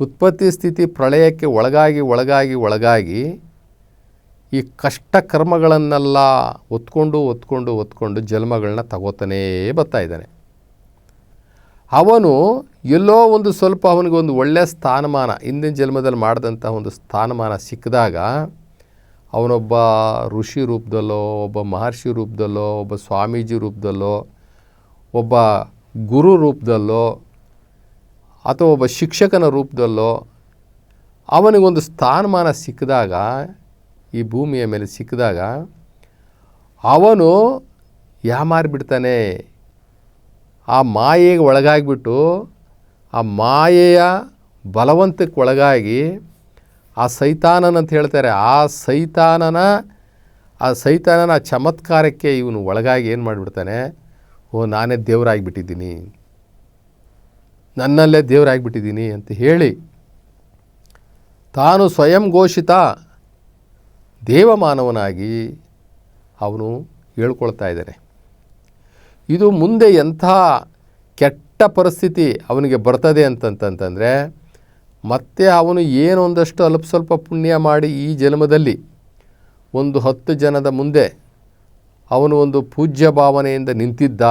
ಉತ್ಪತ್ತಿ ಸ್ಥಿತಿ ಪ್ರಳಯಕ್ಕೆ ಒಳಗಾಗಿ ಒಳಗಾಗಿ ಒಳಗಾಗಿ ಈ ಕಷ್ಟ ಕರ್ಮಗಳನ್ನೆಲ್ಲ ಒತ್ಕೊಂಡು ಒತ್ಕೊಂಡು ಒತ್ಕೊಂಡು ಜನ್ಮಗಳನ್ನ ತಗೋತಾನೇ ಬರ್ತಾ ಇದ್ದಾನೆ. ಅವನು ಎಲ್ಲೋ ಒಂದು ಸ್ವಲ್ಪ ಅವನಿಗೆ ಒಂದು ಒಳ್ಳೆಯ ಸ್ಥಾನಮಾನ, ಹಿಂದಿನ ಜನ್ಮದಲ್ಲಿ ಮಾಡಿದಂಥ ಒಂದು ಸ್ಥಾನಮಾನ ಸಿಕ್ಕಿದಾಗ ಅವನೊಬ್ಬ ಋಷಿ ರೂಪದಲ್ಲೋ, ಒಬ್ಬ ಮಹರ್ಷಿ ರೂಪದಲ್ಲೋ, ಒಬ್ಬ ಸ್ವಾಮೀಜಿ ರೂಪದಲ್ಲೋ, ಒಬ್ಬ ಗುರು ರೂಪದಲ್ಲೋ ಅಥವಾ ಒಬ್ಬ ಶಿಕ್ಷಕನ ರೂಪದಲ್ಲೋ ಅವನಿಗೊಂದು ಸ್ಥಾನಮಾನ ಸಿಕ್ಕಿದಾಗ, ಈ ಭೂಮಿಯ ಮೇಲೆ ಸಿಕ್ಕಿದಾಗ ಅವನು ಯಾಮಾರಿಬಿಡ್ತಾನೆ ಆ ಮಾಯೆಗೆ ಒಳಗಾಗಿಬಿಟ್ಟು, ಆ ಮಾಯೆಯ ಬಲವಂತಕ್ಕೆ ಒಳಗಾಗಿ ಆ ಸೈತಾನನ ಅಂತ ಹೇಳ್ತಾರೆ. ಆ ಸೈತಾನನ ಆ ಸೈತಾನನ ಚಮತ್ಕಾರಕ್ಕೆ ಇವನು ಒಳಗಾಗಿ ಏನು ಮಾಡಿಬಿಡ್ತಾನೆ? ಓ, ನಾನೇ ದೇವರಾಗಿಬಿಟ್ಟಿದ್ದೀನಿ. ನನ್ನಲ್ಲೇ ದೇವರಾಗಿಬಿಟ್ಟಿದ್ದೀನಿ ಅಂತ ಹೇಳಿ ತಾನು ಸ್ವಯಂ ಘೋಷಿತ ದೇವಮಾನವನಾಗಿ ಅವನು ಹೇಳ್ಕೊಳ್ತಾ ಇದ್ದಾನೆ. ಇದು ಮುಂದೆ ಎಂಥ ಕೆಟ್ಟ ಪರಿಸ್ಥಿತಿ ಅವನಿಗೆ ಬರ್ತದೆ ಅಂತಂತಂತಂದರೆ ಮತ್ತೆ ಅವನು ಏನೊಂದಷ್ಟು ಅಲ್ಪ ಸ್ವಲ್ಪ ಪುಣ್ಯ ಮಾಡಿ ಈ ಜನ್ಮದಲ್ಲಿ ಒಂದು ಹತ್ತು ಜನದ ಮುಂದೆ ಅವನು ಒಂದು ಪೂಜ್ಯ ಭಾವನೆಯಿಂದ ನಿಂತಿದ್ದ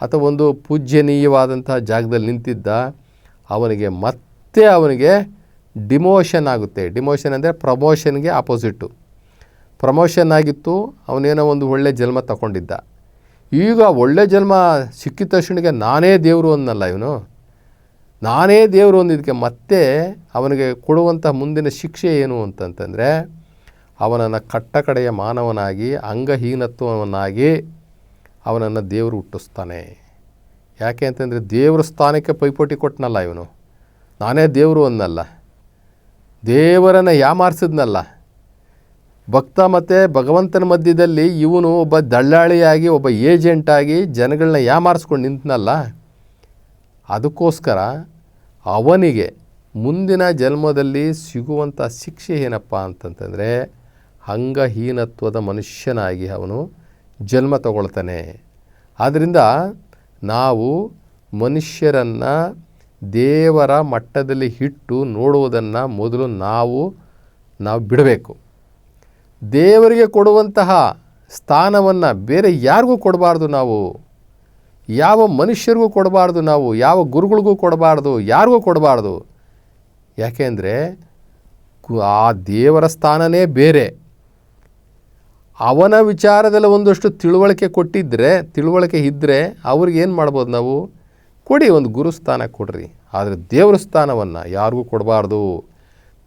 ಅಥವಾ ಒಂದು ಪೂಜ್ಯನೀಯವಾದಂತಹ ಜಾಗದಲ್ಲಿ ನಿಂತಿದ್ದ, ಅವನಿಗೆ ಮತ್ತೆ ಅವನಿಗೆ ಡಿಮೋಷನ್ ಆಗುತ್ತೆ. ಡಿಮೋಷನ್ ಅಂದರೆ ಪ್ರಮೋಷನ್ಗೆ ಆಪೋಸಿಟ್ಟು ಪ್ರಮೋಷನ್ ಆಗಿತ್ತು, ಅವನೇನೋ ಒಂದು ಒಳ್ಳೆ ಜನ್ಮ ತಗೊಂಡಿದ್ದ ಈಗ ಒಳ್ಳೆ ಜನ್ಮ ಸಿಕ್ಕಿದ ತಕ್ಷಣಕ್ಕೆ ನಾನೇ ದೇವರು ಅನ್ನಲ್ಲ ಇವನು. ನಾನೇ ದೇವರು ಅಂದಿದ್ದಕ್ಕೆ ಮತ್ತೆ ಅವನಿಗೆ ಕೊಡುವಂಥ ಮುಂದಿನ ಶಿಕ್ಷೆ ಏನು ಅಂತಂತಂದರೆ, ಅವನನ್ನು ಕಟ್ಟಕಡೆಯ ಮಾನವನಾಗಿ, ಅಂಗಹೀನತ್ವವನ್ನಾಗಿ ಅವನನ್ನು ದೇವರು ಹುಟ್ಟಿಸ್ತಾನೆ. ಯಾಕೆ ಅಂತಂದರೆ ದೇವರ ಸ್ಥಾನಕ್ಕೆ ಪೈಪೋಟಿ ಕೊಟ್ಟನಲ್ಲ ಇವನು. ನಾನೇ ದೇವರು ಅನ್ನಲ್ಲ. ದೇವರನ್ನು ಯಾಮಾರಿಸಿದ್ನಲ್ಲ. ಭಕ್ತ ಮತ್ತು ಭಗವಂತನ ಮಧ್ಯದಲ್ಲಿ ಇವನು ಒಬ್ಬ ದಳ್ಳಾಳಿಯಾಗಿ, ಒಬ್ಬ ಏಜೆಂಟಾಗಿ ಜನಗಳನ್ನ ಯಾಮಾರಿಸ್ಕೊಂಡು ನಿಂತನಲ್ಲ. ಅದಕ್ಕೋಸ್ಕರ ಅವನಿಗೆ ಮುಂದಿನ ಜನ್ಮದಲ್ಲಿ ಸಿಗುವಂಥ ಶಿಕ್ಷೆ ಏನಪ್ಪ ಅಂತಂತಂದರೆ ಅಂಗಹೀನತ್ವದ ಮನುಷ್ಯನಾಗಿ ಅವನು ಜನ್ಮ ತಗೊಳ್ತಾನೆ. ಆದ್ದರಿಂದ ನಾವು ಮನುಷ್ಯರನ್ನು ದೇವರ ಮಟ್ಟದಲ್ಲಿ ಇಟ್ಟು ನೋಡುವುದನ್ನು ಮೊದಲು ನಾವು ನಾವು ಬಿಡಬೇಕು. ದೇವರಿಗೆ ಕೊಡುವಂತಹ ಸ್ಥಾನವನ್ನು ಬೇರೆ ಯಾರಿಗೂ ಕೊಡಬಾರ್ದು ನಾವು. ಯಾವ ಮನುಷ್ಯರಿಗೂ ಕೊಡಬಾರ್ದು, ನಾವು ಯಾವ ಗುರುಗಳಿಗೂ ಕೊಡಬಾರ್ದು, ಯಾರಿಗೂ ಕೊಡಬಾರ್ದು. ಯಾಕೆಂದರೆ ಆ ದೇವರ ಸ್ಥಾನನೇ ಬೇರೆ. ಅವನ ವಿಚಾರದಲ್ಲಿ ಒಂದಷ್ಟು ತಿಳುವಳಿಕೆ ಕೊಟ್ಟಿದ್ದರೆ ತಿಳುವಳಿಕೆ ಇದ್ದರೆ ಅವ್ರಿಗೆ ಏನು ಮಾಡ್ಬೋದು ನಾವು? ಕೊಡಿ ಒಂದು ಗುರುಸ್ಥಾನ ಕೊಡ್ರಿ. ಆದರೆ ದೇವರ ಸ್ಥಾನವನ್ನು ಯಾರಿಗೂ ಕೊಡಬಾರ್ದು.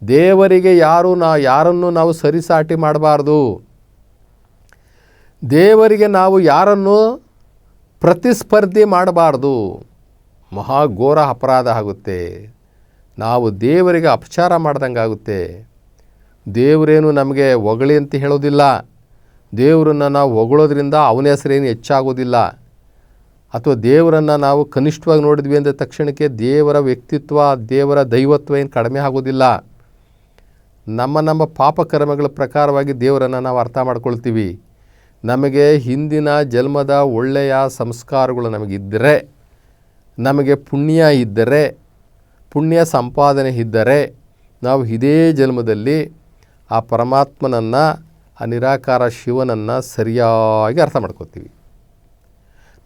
ದೇವರಿಗೆ ಯಾರು ನಾ ಯಾರನ್ನು ನಾವು ಸರಿಸಾಟಿ ಮಾಡಬಾರ್ದು. ದೇವರಿಗೆ ನಾವು ಯಾರನ್ನು ಪ್ರತಿಸ್ಪರ್ಧಿ ಮಾಡಬಾರ್ದು. ಮಹಾಘೋರ ಅಪರಾಧ ಆಗುತ್ತೆ. ನಾವು ದೇವರಿಗೆ ಅಪಚಾರ ಮಾಡ್ದಂಗೆ ಆಗುತ್ತೆ. ದೇವರೇನು ನಮಗೆ ಹೊಗಳಿ ಅಂತ ಹೇಳೋದಿಲ್ಲ. ದೇವರನ್ನು ನಾವು ಹೊಗಳೋದ್ರಿಂದ ಅವನ ಹೆಸರೇನು ಹೆಚ್ಚಾಗೋದಿಲ್ಲ. ಅಥವಾ ದೇವರನ್ನು ನಾವು ಕನಿಷ್ಠವಾಗಿ ನೋಡಿದ್ವಿ ಅಂದ ತಕ್ಷಣಕ್ಕೆ ದೇವರ ವ್ಯಕ್ತಿತ್ವ, ದೇವರ ದೈವತ್ವ ಏನು ಕಡಿಮೆ ಆಗೋದಿಲ್ಲ. ನಮ್ಮ ನಮ್ಮ ಪಾಪಕರ್ಮಗಳ ಪ್ರಕಾರವಾಗಿ ದೇವರನ್ನು ನಾವು ಅರ್ಥ ಮಾಡ್ಕೊಳ್ತೀವಿ. ನಮಗೆ ಹಿಂದಿನ ಜನ್ಮದ ಒಳ್ಳೆಯ ಸಂಸ್ಕಾರಗಳು ನಮಗಿದ್ದರೆ, ನಮಗೆ ಪುಣ್ಯ ಇದ್ದರೆ, ಪುಣ್ಯ ಸಂಪಾದನೆ ಇದ್ದರೆ, ನಾವು ಇದೇ ಜನ್ಮದಲ್ಲಿ ಆ ಪರಮಾತ್ಮನನ್ನು, ಆ ನಿರಾಕಾರ ಶಿವನನ್ನು ಸರಿಯಾಗಿ ಅರ್ಥ ಮಾಡ್ಕೋತೀವಿ.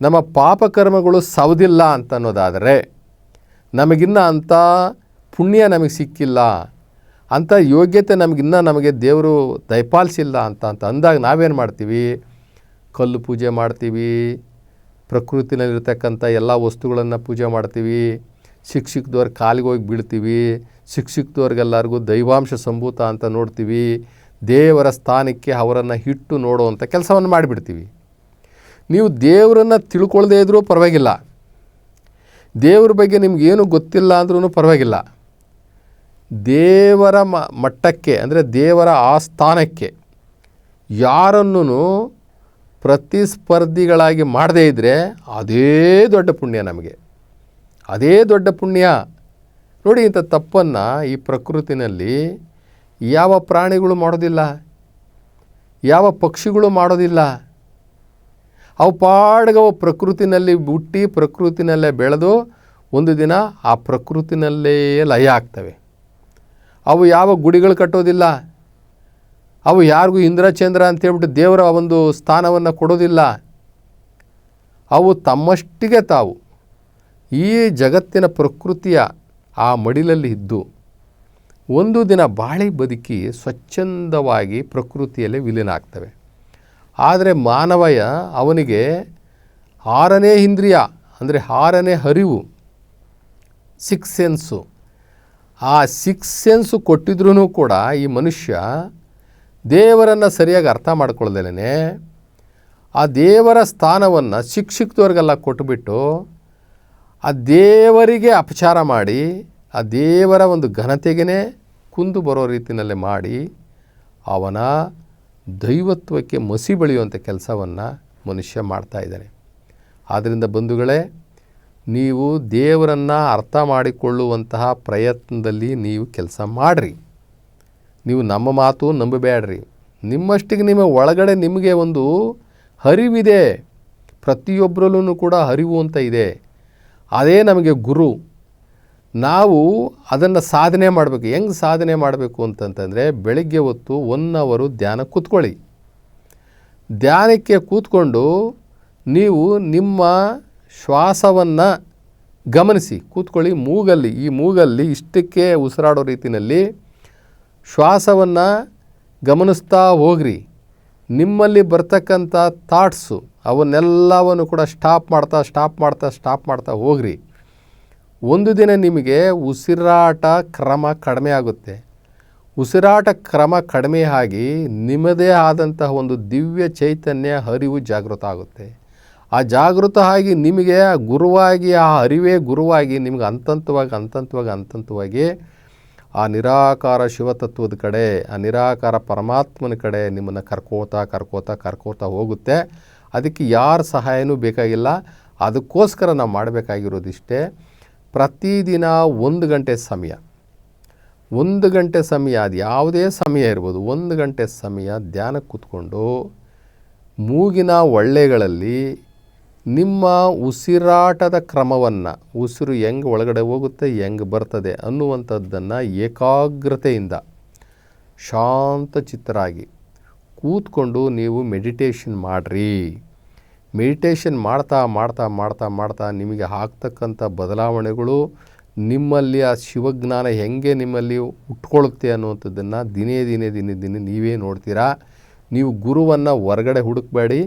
ನಮ್ಮ ಪಾಪಕರ್ಮಗಳು ಸವದಿಲ್ಲ ಅಂತ ಅನ್ನೋದಾದರೆ, ನಮಗಿನ್ನ ಅಂಥ ಪುಣ್ಯ ನಮಗೆ ಸಿಕ್ಕಿಲ್ಲ ಅಂಥ ಯೋಗ್ಯತೆ ನಮಗಿನ್ನ ನಮಗೆ ದೇವರು ದಯಪಾಲಿಸಿಲ್ಲ ಅಂತ ಅಂತ ಅಂದಾಗ ನಾವೇನು ಮಾಡ್ತೀವಿ? ಕಲ್ಲು ಪೂಜೆ ಮಾಡ್ತೀವಿ, ಪ್ರಕೃತಿನಲ್ಲಿರ್ತಕ್ಕಂಥ ಎಲ್ಲ ವಸ್ತುಗಳನ್ನು ಪೂಜೆ ಮಾಡ್ತೀವಿ ಸಿಕ್ಕ ಕಾಲಿಗೆ ಹೋಗಿ ಬೀಳ್ತೀವಿ ಸಿಕ್ಕ ಸಿಕ್ಕದವ್ರಿಗೆಲ್ಲರಿಗೂ ದೈವಾಂಶ ಸಂಭೂತ ಅಂತ ನೋಡ್ತೀವಿ, ದೇವರ ಸ್ಥಾನಕ್ಕೆ ಅವರನ್ನು ಹಿಟ್ಟು ನೋಡುವಂಥ ಕೆಲಸವನ್ನು ಮಾಡಿಬಿಡ್ತೀವಿ. ನೀವು ದೇವರನ್ನು ತಿಳ್ಕೊಳ್ಳದೇ ಇದ್ರೂ ಪರವಾಗಿಲ್ಲ. ದೇವ್ರ ಬಗ್ಗೆ ನಿಮಗೇನು ಗೊತ್ತಿಲ್ಲ ಅಂದ್ರೂ ಪರವಾಗಿಲ್ಲ. ದೇವರ ಮ, ಮಟ್ಟಕ್ಕೆ, ಅಂದರೆ ದೇವರ ಆ ಸ್ಥಾನಕ್ಕೆ ಯಾರನ್ನೂ ಪ್ರತಿಸ್ಪರ್ಧಿಗಳಾಗಿ ಮಾಡದೇ ಇದ್ದರೆ ಅದೇ ದೊಡ್ಡ ಪುಣ್ಯ ನಮಗೆ. ಅದೇ ದೊಡ್ಡ ಪುಣ್ಯ. ನೋಡಿ ಇಂಥ ತಪ್ಪನ್ನು ಈ ಪ್ರಕೃತಿನಲ್ಲಿ ಯಾವ ಪ್ರಾಣಿಗಳು ಮಾಡೋದಿಲ್ಲ, ಯಾವ ಪಕ್ಷಿಗಳು ಮಾಡೋದಿಲ್ಲ. ಅವು ಪಾಡ್ಗವು ಪ್ರಕೃತಿನಲ್ಲಿ ಹುಟ್ಟಿ ಪ್ರಕೃತಿನಲ್ಲೇ ಬೆಳೆದು ಒಂದು ದಿನ ಆ ಪ್ರಕೃತಿನಲ್ಲೇ ಲಯ ಆಗ್ತವೆ. ಅವು ಯಾವ ಗುಡಿಗಳು ಕಟ್ಟೋದಿಲ್ಲ. ಅವು ಯಾರಿಗೂ ಇಂದ್ರಚಂದ್ರ ಅಂತೇಳ್ಬಿಟ್ಟು ದೇವರ ಒಂದು ಸ್ಥಾನವನ್ನು ಕೊಡೋದಿಲ್ಲ. ಅವು ತಮ್ಮಷ್ಟಿಗೆ ತಾವು. ಈ ಜಗತ್ತಿನ ಪ್ರಕೃತಿಯ ಆ ಮಡಿಲಲ್ಲಿ ಇದ್ದು ಒಂದು ದಿನ ಬಾಳಿ ಬದುಕಿ ಸ್ವಚ್ಛಂದವಾಗಿ ಪ್ರಕೃತಿಯಲ್ಲಿ ವಿಲೀನ ಆಗ್ತವೆ. ಆದರೆ ಮಾನವಯ ಅವನಿಗೆ ಆರನೇ ಇಂದ್ರಿಯ ಅಂದರೆ ಆರನೇ ಹರಿವು ಸಿಕ್ಸ್ ಸೆನ್ಸು ಆ ಸಿಕ್ಸ್ ಸೆನ್ಸು ಕೊಟ್ಟಿದ್ರೂ ಕೂಡ ಈ ಮನುಷ್ಯ ದೇವರನ್ನು ಸರಿಯಾಗಿ ಅರ್ಥ ಮಾಡ್ಕೊಳ್ದೇನೆ ಆ ದೇವರ ಸ್ಥಾನವನ್ನು ಶಿಕ್ಷಿಕ್ದವ್ರಿಗೆಲ್ಲ ಕೊಟ್ಟುಬಿಟ್ಟು ಆ ದೇವರಿಗೆ ಅಪಚಾರ ಮಾಡಿ, ಆ ದೇವರ ಒಂದು ಘನತೆಗೇ ಕುಂದು ಬರೋ ರೀತಿಯಲ್ಲೇ ಮಾಡಿ ಅವನ ದೈವತ್ವಕ್ಕೆ ಮಸಿ ಬೆಳೆಯುವಂಥ ಕೆಲಸವನ್ನು ಮನುಷ್ಯ ಮಾಡ್ತಾ ಇದ್ದಾನೆ ಆದ್ದರಿಂದ ಬಂಧುಗಳೇ ನೀವು ದೇವರನ್ನು ಅರ್ಥ ಮಾಡಿಕೊಳ್ಳುವಂತಹ ಪ್ರಯತ್ನದಲ್ಲಿ ನೀವು ಕೆಲಸ ಮಾಡಿರಿ. ನೀವು ನಮ್ಮ ಮಾತು ನಂಬಬೇಡ್ರಿ. ನಿಮ್ಮಷ್ಟಿಗೆ ನಿಮ್ಮ ಒಳಗಡೆ ನಿಮಗೆ ಒಂದು ಹರಿವಿದೆ. ಪ್ರತಿಯೊಬ್ಬರಲ್ಲೂ ಕೂಡ ಹರಿವು ಅಂತ ಇದೆ. ಅದೇ ನಮಗೆ ಗುರು. ನಾವು ಅದನ್ನು ಸಾಧನೆ ಮಾಡಬೇಕು. ಹೆಂಗೆ ಸಾಧನೆ ಮಾಡಬೇಕು ಅಂತಂತಂದರೆ ಬೆಳಗ್ಗೆ ಹೊತ್ತು ಒನ್ ಅವರು ಧ್ಯಾನ ಕೂತ್ಕೊಳ್ಳಿ. ಧ್ಯಾನಕ್ಕೆ ಕೂತ್ಕೊಂಡು ನೀವು ನಿಮ್ಮ ಶ್ವಾಸವನ್ನು ಗಮನಿಸಿ, ಕೂತ್ಕೊಳ್ಳಿ, ಮೂಗಲ್ಲಿ, ಈ ಮೂಗಲ್ಲಿ ಇಷ್ಟಕ್ಕೆ ಉಸಿರಾಡೋ ರೀತಿಯಲ್ಲಿ ಶ್ವಾಸವನ್ನು ಗಮನಿಸ್ತಾ ಹೋಗ್ರಿ. ನಿಮ್ಮಲ್ಲಿ ಬರ್ತಕ್ಕಂಥ ಥಾಟ್ಸು ಅವನ್ನೆಲ್ಲವನ್ನು ಕೂಡ ಸ್ಟಾಪ್ ಮಾಡ್ತಾ ಸ್ಟಾಪ್ ಮಾಡ್ತಾ ಸ್ಟಾಪ್ ಮಾಡ್ತಾ ಹೋಗ್ರಿ. ಒಂದು ದಿನ ನಿಮಗೆ ಉಸಿರಾಟ ಕ್ರಮ ಕಡಿಮೆ ಆಗುತ್ತೆ. ಉಸಿರಾಟ ಕ್ರಮ ಕಡಿಮೆ ಆಗಿ ನಿಮ್ಮದೇ ಆದಂತಹ ಒಂದು ದಿವ್ಯ ಚೈತನ್ಯ, ಹರಿವು ಜಾಗೃತ ಆಗುತ್ತೆ. ಆ ಜಾಗೃತ ಆಗಿ ನಿಮಗೆ ಗುರುವಾಗಿ, ಆ ಅರಿವೇ ಗುರುವಾಗಿ, ನಿಮಗೆ ಅಂತಂತವಾಗಿ ಅಂತಂತವಾಗಿ ಅಂತಂತವಾಗಿ ಆ ನಿರಾಕಾರ ಶಿವತತ್ವದ ಕಡೆ, ಆ ನಿರಾಕಾರ ಪರಮಾತ್ಮನ ಕಡೆ ನಿಮ್ಮನ್ನು ಕರ್ಕೋತಾ ಕರ್ಕೋತಾ ಕರ್ಕೋತಾ ಹೋಗುತ್ತೆ. ಅದಕ್ಕೆ ಯಾರ ಸಹಾಯನೂ ಬೇಕಾಗಿಲ್ಲ. ಅದಕ್ಕೋಸ್ಕರ ನಾವು ಮಾಡಬೇಕಾಗಿರೋದಿಷ್ಟೇ ಪ್ರತಿದಿನ ಒಂದು ಗಂಟೆ ಸಮಯ. ಒಂದು ಗಂಟೆ ಸಮಯ, ಅದು ಯಾವುದೇ ಸಮಯ ಇರ್ಬೋದು, ಒಂದು ಗಂಟೆ ಸಮಯ ಧ್ಯಾನಕ್ಕೆ ಕೂತ್ಕೊಂಡು ಮೂಗಿನ ಒಳ್ಳೆಗಳಲ್ಲಿ ನಿಮ್ಮ ಉಸಿರಾಟದ ಕ್ರಮವನ್ನು, ಉಸಿರು ಹೆಂಗೆ ಒಳಗಡೆ ಹೋಗುತ್ತೆ, ಹೆಂಗೆ ಬರ್ತದೆ ಅನ್ನುವಂಥದ್ದನ್ನು ಏಕಾಗ್ರತೆಯಿಂದ, ಶಾಂತ ಚಿತ್ತರಾಗಿ ಕೂತ್ಕೊಂಡು ನೀವು ಮೆಡಿಟೇಷನ್ ಮಾಡಿರಿ. ಮೆಡಿಟೇಷನ್ ಮಾಡ್ತಾ ಮಾಡ್ತಾ ಮಾಡ್ತಾ ಮಾಡ್ತಾ ನಿಮಗೆ ಆಗ್ತಕ್ಕಂಥ ಬದಲಾವಣೆಗಳು ನಿಮ್ಮಲ್ಲಿ ಆ ಶಿವಜ್ಞಾನ ಹೆಂಗೆ ನಿಮ್ಮಲ್ಲಿ ಉಟ್ಕೊಳ್ಳುತ್ತೆ ಅನ್ನುವಂಥದ್ದನ್ನು ದಿನೇ ದಿನೇ ದಿನೇ ದಿನೇ ನೀವೇ ನೋಡ್ತೀರಾ. ನೀವು ಗುರುವನ್ನು ಹೊರಗಡೆ ಹುಡುಕಬೇಡಿ.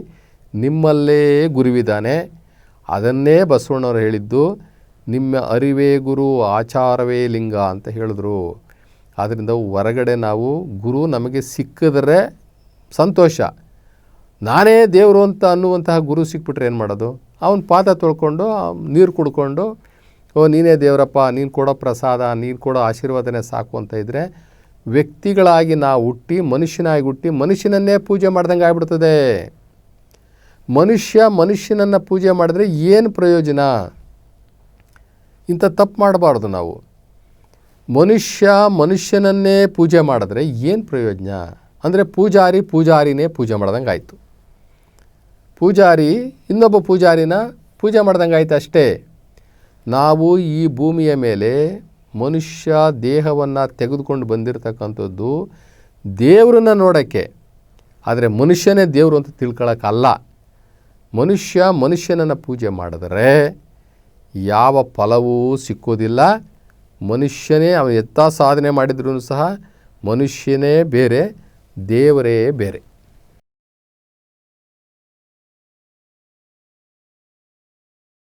ನಿಮ್ಮಲ್ಲೇ ಗುರುವಿದ್ದಾನೆ. ಅದನ್ನೇ ಬಸವಣ್ಣವರು ಹೇಳಿದ್ದು, ನಿಮ್ಮ ಅರಿವೇ ಗುರು, ಆಚಾರವೇ ಲಿಂಗ ಅಂತ ಹೇಳಿದ್ರು. ಆದ್ದರಿಂದ ಹೊರಗಡೆ ನಾವು ಗುರು ನಮಗೆ ಸಿಕ್ಕಿದ್ರೆ ಸಂತೋಷ. ನಾನೇ ದೇವರು ಅಂತ ಅನ್ನುವಂತಹ ಗುರು ಸಿಕ್ಬಿಟ್ರೆ ಏನು ಮಾಡೋದು? ಅವನ ಪಾದ ತೊಳ್ಕೊಂಡು ನೀರು ಕುಡ್ಕೊಂಡು, ಓ, ನೀನೇ ದೇವರಪ್ಪ, ನೀನು ಕೊಡೋ ಪ್ರಸಾದ, ನೀನು ಕೊಡೋ ಆಶೀರ್ವಾದನೇ ಸಾಕು ಅಂತ ಇದ್ದರೆ ವ್ಯಕ್ತಿಗಳಾಗಿ ನಾವು ಹುಟ್ಟಿ, ಮನುಷ್ಯನಾಗಿ ಹುಟ್ಟಿ ಮನುಷ್ಯನನ್ನೇ ಪೂಜೆ ಮಾಡ್ದಂಗೆ ಆಗ್ಬಿಡ್ತದೆ ಮನುಷ್ಯ ಮನುಷ್ಯನನ್ನು ಪೂಜೆ ಮಾಡಿದ್ರೆ ಏನು ಪ್ರಯೋಜನ? ಇಂಥ ತಪ್ಪು ಮಾಡಬಾರ್ದು ನಾವು. ಮನುಷ್ಯ ಮನುಷ್ಯನನ್ನೇ ಪೂಜೆ ಮಾಡಿದ್ರೆ ಏನು ಪ್ರಯೋಜನ? ಅಂದರೆ ಪೂಜಾರಿ ಪೂಜಾರಿನೇ ಪೂಜೆ ಮಾಡ್ದಂಗೆ ಆಯಿತು. ಪೂಜಾರಿ, ಇನ್ನೊಬ್ಬ ಪೂಜಾರಿನ ಪೂಜೆ ಮಾಡ್ದಂಗೆ ಆಯ್ತು ಅಷ್ಟೇ. ನಾವು ಈ ಭೂಮಿಯ ಮೇಲೆ ಮನುಷ್ಯ ದೇಹವನ್ನು ತೆಗೆದುಕೊಂಡು ಬಂದಿರತಕ್ಕಂಥದ್ದು ದೇವರನ್ನ ನೋಡೋಕ್ಕೆ. ಆದರೆ ಮನುಷ್ಯನೇ ದೇವರು ಅಂತ ತಿಳ್ಕೊಳ್ಳೋಕ್ಕಲ್ಲ ಮನುಷ್ಯ ಮನುಷ್ಯನನ್ನು ಪೂಜೆ ಮಾಡಿದರೆ ಯಾವ ಫಲವೂ ಸಿಕ್ಕೋದಿಲ್ಲ. ಮನುಷ್ಯನೇ ಅವನು ಎತ್ತ ಸಾಧನೆ ಮಾಡಿದ್ರೂ ಸಹ ಮನುಷ್ಯನೇ ಬೇರೆ, ದೇವರೇ ಬೇರೆ.